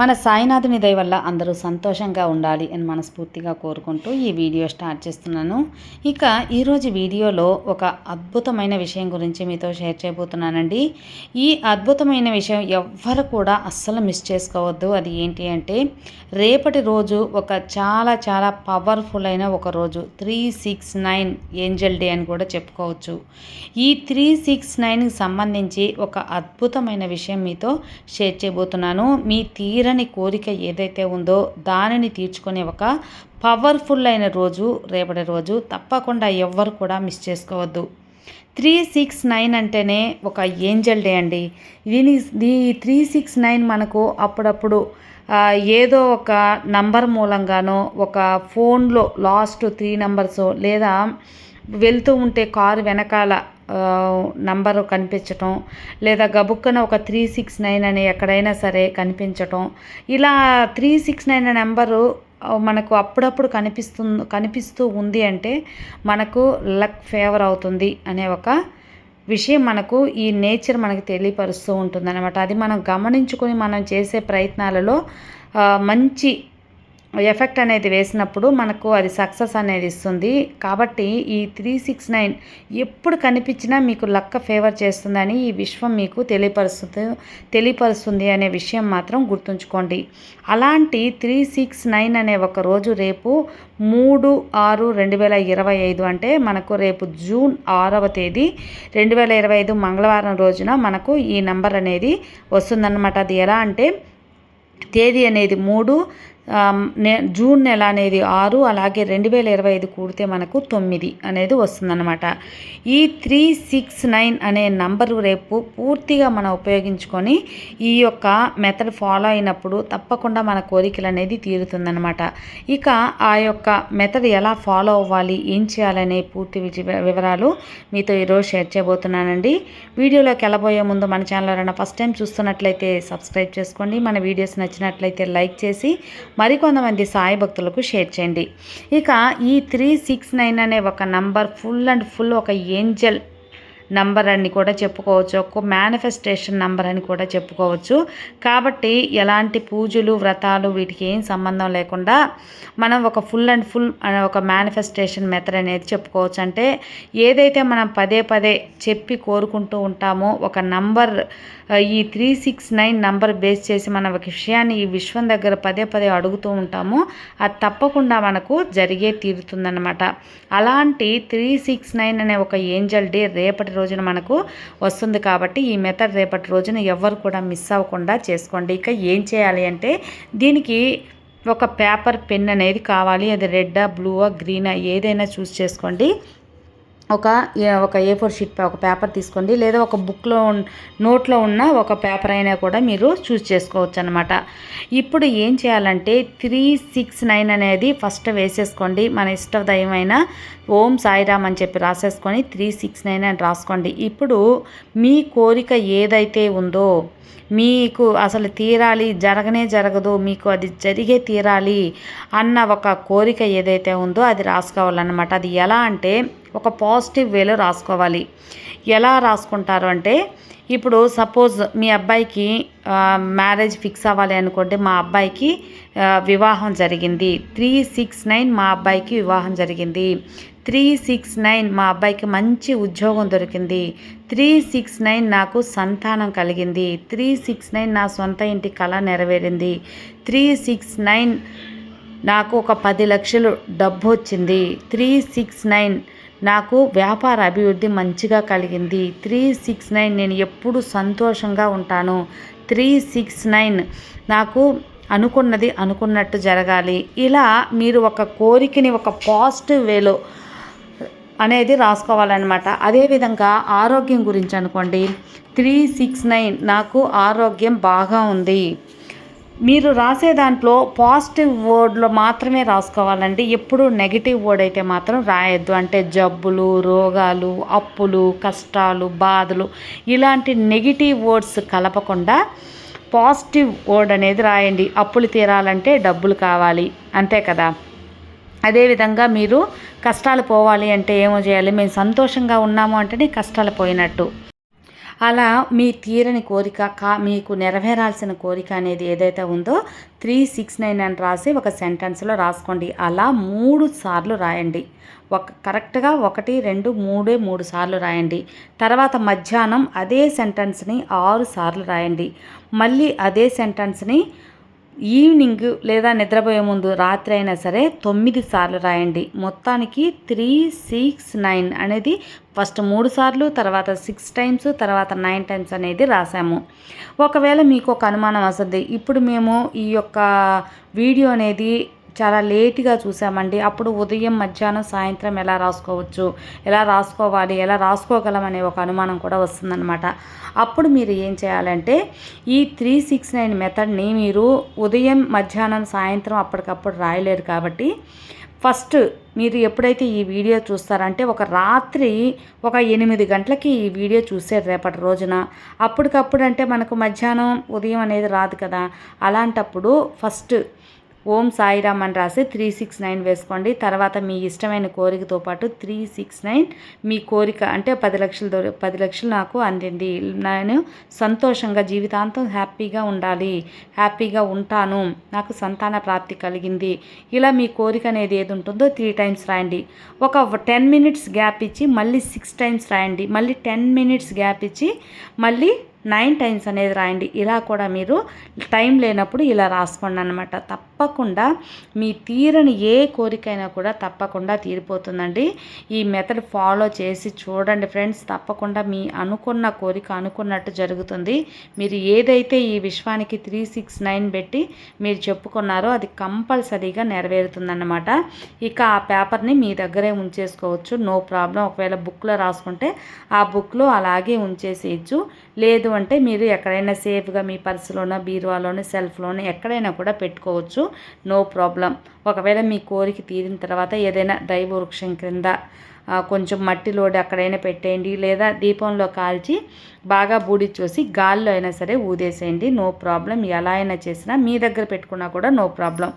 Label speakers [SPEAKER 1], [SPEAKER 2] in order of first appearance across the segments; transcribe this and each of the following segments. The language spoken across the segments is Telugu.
[SPEAKER 1] మన సాయినాథుని దయ వల్ల అందరూ సంతోషంగా ఉండాలి అని మనస్ఫూర్తిగా కోరుకుంటూ ఈ వీడియో స్టార్ట్ చేస్తున్నాను. ఇక ఈరోజు వీడియోలో ఒక అద్భుతమైన విషయం గురించి మీతో షేర్ చేయబోతున్నానండి. ఈ అద్భుతమైన విషయం ఎవ్వరు కూడా అస్సలు మిస్ చేసుకోవద్దు. అది ఏంటి అంటే రేపటి రోజు ఒక చాలా చాలా పవర్ఫుల్ అయిన ఒక రోజు three six nine angel day అని కూడా చెప్పుకోవచ్చు. ఈ త్రీ సిక్స్ నైన్కి సంబంధించి ఒక అద్భుతమైన విషయం మీతో షేర్ చేయబోతున్నాను. మీ తీరని కోరిక ఏదైతే ఉందో దానిని తీర్చుకునే ఒక పవర్ఫుల్ అయిన రోజు రేపటి రోజు తప్పకుండా ఎవ్వరు కూడా మిస్ చేసుకోవద్దు. త్రీ సిక్స్ నైన్ అంటేనే ఒక ఏంజల్ డే అండి. దీని ఈ త్రీ సిక్స్ నైన్ మనకు అప్పుడప్పుడు ఏదో ఒక నంబర్ మూలంగానో ఒక ఫోన్లో లాస్ట్ త్రీ నంబర్స్ లేదా వెళ్తూ ఉంటే కారు వెనకాల నంబరు కనిపించటం లేదా గబుక్కన ఒక త్రీ సిక్స్ నైన్ అని ఎక్కడైనా సరే కనిపించటం. ఇలా త్రీ సిక్స్ నైన్ నెంబరు మనకు అప్పుడప్పుడు కనిపిస్తు కనిపిస్తూ ఉంది అంటే మనకు లక్ ఫేవర్ అవుతుంది అనే ఒక విషయం మనకు ఈ నేచర్ మనకి తెలియపరుస్తూ ఉంటుంది అనమాట అది మనం గమనించుకొని మనం చేసే ప్రయత్నాలలో మంచి ఎఫెక్ట్ అనేది వేసినప్పుడు మనకు అది సక్సెస్ అనేది ఇస్తుంది. కాబట్టి ఈ త్రీ సిక్స్ నైన్ ఎప్పుడు కనిపించినా మీకు లక్క ఫేవర్ చేస్తుందని ఈ విశ్వం మీకు తెలియపరుస్తుంది తెలియపరుస్తుంది అనే విషయం మాత్రం గుర్తుంచుకోండి. అలాంటి త్రీ సిక్స్ నైన్ అనే ఒక రోజు రేపు మూడు ఆరు రెండు వేల ఇరవై ఐదు అంటే మనకు రేపు జూన్ ఆరవ తేదీ రెండు వేల ఇరవై ఐదు మంగళవారం రోజున మనకు ఈ నంబర్ అనేది వస్తుందన్నమాట. అది ఎలా అంటే తేదీ అనేది మూడు జూన్ నెల అనేది ఆరు అలాగే రెండు వేల ఇరవై ఐదు కూడితే మనకు తొమ్మిది అనేది వస్తుందన్నమాట. ఈ త్రీ సిక్స్ నైన్ అనే నంబరు రేపు పూర్తిగా మనం ఉపయోగించుకొని ఈ యొక్క మెథడ్ ఫాలో అయినప్పుడు తప్పకుండా మన కోరికలు అనేది తీరుతుందన్నమాట. ఇక ఆ యొక్క మెథడ్ ఎలా ఫాలో అవ్వాలి ఏం చేయాలనే పూర్తి వివరాలు మీతో ఈరోజు షేర్ చేయబోతున్నానండి. వీడియోలోకి వెళ్ళబోయే ముందు మన ఛానల్ ఎవరైనా ఫస్ట్ టైం చూస్తున్నట్లయితే సబ్స్క్రైబ్ చేసుకోండి. మన వీడియోస్ నచ్చినట్లయితే లైక్ చేసి మరికొంతమంది సాయి భక్తులకు షేర్ చేయండి. ఇక ఈ త్రీ సిక్స్ నైన్ అనే ఒక నంబర్ ఫుల్ అండ్ ఫుల్ ఒక ఏంజల్ నంబర్ అని కూడా చెప్పుకోవచ్చు ఒక్క మేనిఫెస్టేషన్ నంబర్ అని కూడా చెప్పుకోవచ్చు. కాబట్టి ఎలాంటి పూజలు వ్రతాలు వీటికి ఏం సంబంధం లేకుండా మనం ఒక ఫుల్ అండ్ ఫుల్ అనే ఒక మేనిఫెస్టేషన్ మెథడ్ అనేది చెప్పుకోవచ్చు. అంటే ఏదైతే మనం పదే పదే చెప్పి కోరుకుంటూ ఉంటామో ఒక నంబర్ ఈ three six nine number base చేసి మన ఒక విషయాన్ని ఈ విశ్వం దగ్గర పదే పదే అడుగుతూ ఉంటామో అది తప్పకుండా మనకు జరిగే తీరుతుందన్నమాట. అలాంటి త్రీ సిక్స్ నైన్ అనే ఒక ఏంజల్ డే రేపటి రోజున మనకు వస్తుంది కాబట్టి ఈ మెథడ్ రేపటి రోజున ఎవరు కూడా మిస్ అవ్వకుండా చేసుకోండి. ఇక ఏం చేయాలి అంటే దీనికి ఒక పేపర్ పెన్ అనేది కావాలి. అది రెడ్డా బ్లూవా గ్రీనా ఏదైనా చూస్ చేసుకోండి. ఒక ఏ- ఒక ఏ ఫోర్ షీట్ ఒక పేపర్ తీసుకోండి. లేదా ఒక బుక్లో నోట్లో ఉన్న ఒక పేపర్ అయినా కూడా మీరు చూస్ చేసుకోవచ్చు అనమాట ఇప్పుడు ఏం చేయాలంటే త్రీ సిక్స్ నైన్ అనేది ఫస్ట్ వేసేసుకోండి. మన ఇష్టదయమమైన ఓం సాయిరామ్ అని చెప్పి రాసేసుకొని త్రీ సిక్స్ నైన్ అని రాసుకోండి. ఇప్పుడు మీ కోరిక ఏదైతే ఉందో మీకు అసలు తీరాలి జరగనే జరగదు మీకు అది జరిగే తీరాలి అన్న ఒక కోరిక ఏదైతే ఉందో అది రాసుకోవాలన్నమాట. అది ఎలా అంటే ఒక పాజిటివ్ వేలో రాసుకోవాలి. ఎలా రాసుకుంటారు అంటే ఇప్పుడు సపోజ్ మీ అబ్బాయికి మ్యారేజ్ ఫిక్స్ అవ్వాలి అనుకుంటే మా అబ్బాయికి వివాహం జరిగింది. త్రీ సిక్స్ నైన్ మా అబ్బాయికి వివాహం జరిగింది. త్రీ సిక్స్ నైన్ మా అబ్బాయికి మంచి ఉద్యోగం దొరికింది. త్రీ సిక్స్ నైన్ నాకు సంతానం కలిగింది. త్రీ సిక్స్ నైన్ నా సొంత ఇంటి కళ నెరవేరింది. త్రీ సిక్స్ నైన్ నాకు ఒక పది లక్షలు డబ్బు వచ్చింది. త్రీ సిక్స్ నైన్ నాకు వ్యాపార అభివృద్ధి మంచిగా కలిగింది. త్రీ సిక్స్ నైన్ నేను ఎప్పుడు సంతోషంగా ఉంటాను. త్రీ సిక్స్ నైన్ నాకు అనుకున్నది అనుకున్నట్టు జరగాలి. ఇలా మీరు ఒక కోరికని ఒక పాజిటివ్ వేలో అనేది రాసుకోవాలన్నమాట. అదేవిధంగా ఆరోగ్యం గురించి అనుకోండి. త్రీ సిక్స్ నైన్ నాకు ఆరోగ్యం బాగా ఉంది. మీరు రాసే దాంట్లో పాజిటివ్ వర్డ్లో మాత్రమే రాసుకోవాలండి. ఎప్పుడు నెగిటివ్ వర్డ్ అయితే మాత్రం రాయొద్దు. అంటే జబ్బులు రోగాలు అప్పులు కష్టాలు బాధలు ఇలాంటి నెగిటివ్ వర్డ్స్ కలపకుండా పాజిటివ్ వర్డ్ అనేది రాయండి. అప్పులు తీరాలంటే డబ్బులు కావాలి. అంతే కదా? అదేవిధంగా మీరు కష్టాలు పోవాలి అంటే ఏమో చేయాలి. మేము సంతోషంగా ఉన్నాము అంటేనే కష్టాలు పోయినట్టు. అలా మీ తీరని కోరిక కా మీకు నెరవేరాల్సిన కోరిక అనేది ఏదైతే ఉందో త్రీ సిక్స్ నైన్ అని రాసి ఒక సెంటెన్స్లో రాసుకోండి. అలా మూడు సార్లు రాయండి. ఒక కరెక్ట్గా ఒకటి రెండు మూడే మూడు సార్లు రాయండి. తర్వాత మధ్యాహ్నం అదే సెంటెన్స్ని ఆరు సార్లు రాయండి. మళ్ళీ అదే సెంటెన్స్ని ఈవినింగ్ లేదా నిద్రపోయే ముందు రాత్రి అయినా సరే తొమ్మిది సార్లు రాయండి. మొత్తానికి త్రీ సిక్స్ నైన్ అనేది ఫస్ట్ మూడు సార్లు తర్వాత సిక్స్ టైమ్స్ తర్వాత నైన్ టైమ్స్ అనేది రాసాము. ఒకవేళ మీకు ఒక అనుమానం వస్తుంది ఇప్పుడు మేము ఈ యొక్క వీడియో అనేది చాలా లేట్గా చూసామండి. అప్పుడు ఉదయం మధ్యాహ్నం సాయంత్రం ఎలా రాసుకోవచ్చు ఎలా రాసుకోవాలి ఎలా రాసుకోగలం అనే ఒక అనుమానం కూడా వస్తుందన్నమాట. అప్పుడు మీరు ఏం చేయాలంటే ఈ త్రీ సిక్స్ నైన్ మెథడ్ని మీరు ఉదయం మధ్యాహ్నం సాయంత్రం అప్పటికప్పుడు రాయలేరు కాబట్టి ఫస్ట్ మీరు ఎప్పుడైతే ఈ వీడియో చూస్తారంటే ఒక రాత్రి ఒక ఎనిమిది గంటలకి ఈ వీడియో చూసారు రేపటి రోజున. అప్పటికప్పుడు అంటే మనకు మధ్యాహ్నం ఉదయం అనేది రాదు కదా. అలాంటప్పుడు ఫస్ట్ ఓం సాయిరామ్ అని రాసి త్రీ సిక్స్ నైన్ వేసుకోండి. తర్వాత మీ ఇష్టమైన కోరికతో పాటు త్రీ సిక్స్ నైన్ మీ కోరిక అంటే పది లక్షలు పది లక్షలు నాకు అందింది. నేను సంతోషంగా జీవితాంతం హ్యాపీగా ఉండాలి. హ్యాపీగా ఉంటాను. నాకు సంతాన ప్రాప్తి కలిగింది. ఇలా మీ కోరిక అనేది ఏది ఉంటుందో త్రీ టైమ్స్ రాయండి. ఒక టెన్ మినిట్స్ గ్యాప్ ఇచ్చి మళ్ళీ సిక్స్ టైమ్స్ రాయండి. మళ్ళీ టెన్ మినిట్స్ గ్యాప్ ఇచ్చి మళ్ళీ నైన్ టైమ్స్ అనేది రాయండి. ఇలా కూడా మీరు టైం లేనప్పుడు ఇలా రాసుకోండి అనమాట తప్పకుండా మీ తీరని ఏ కోరికైనా కూడా తప్పకుండా తీరిపోతుందండి. ఈ మెథడ్ ఫాలో చేసి చూడండి ఫ్రెండ్స్ తప్పకుండా మీ అనుకున్న కోరిక అనుకున్నట్టు జరుగుతుంది. మీరు ఏదైతే ఈ విశ్వానికి త్రీ సిక్స్ నైన్ పెట్టి మీరు చెప్పుకున్నారో అది కంపల్సరీగా నెరవేరుతుందన్నమాట. ఇక ఆ పేపర్ని మీ దగ్గరే ఉంచేసుకోవచ్చు. No problem. ఒకవేళ బుక్లో రాసుకుంటే ఆ బుక్లో అలాగే ఉంచేసేయచ్చు. లేదు అంటే మీరు ఎక్కడైనా సేఫ్గా మీ పర్సులోనో బీరువాలోనో సెల్ఫ్లోనో ఎక్కడైనా కూడా పెట్టుకోవచ్చు. నో ప్రాబ్లం ఒకవేళ మీ కోరిక తీరిన తర్వాత ఏదైనా దైవ వృక్షం క్రింద కొంచెం మట్టి లోడ్ అక్కడైనా పెట్టేయండి లేదా దీపంలో కాల్చి బాగా బూడి చూసి గాల్లో అయినా సరే ఊదేసేయండి. No problem. ఎలా అయినా చేసినా మీ దగ్గర పెట్టుకున్నా కూడా నో ప్రాబ్లం.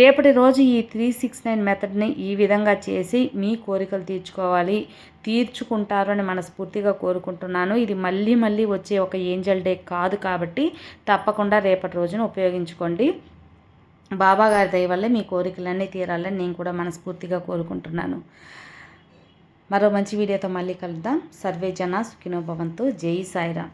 [SPEAKER 1] రేపటి రోజు ఈ త్రీ సిక్స్ నైన్ మెథడ్ని ఈ విధంగా చేసి మీ కోరికలు తీర్చుకోవాలి. తీర్చుకుంటారు అని మనస్ఫూర్తిగా కోరుకుంటున్నాను. ఇది మళ్ళీ మళ్ళీ వచ్చే ఒక ఏంజల్ డే కాదు కాబట్టి తప్పకుండా రేపటి రోజున ఉపయోగించుకోండి. బాబా గారి దయ వల్లే మీ కోరికలన్నీ తీరాలని నేను కూడా మనస్ఫూర్తిగా కోరుకుంటున్నాను. మరో మంచి వీడియోతో మళ్ళీ కలుద్దాం. సర్వే జన సుఖినోభవంతు జై సాయిరామ్.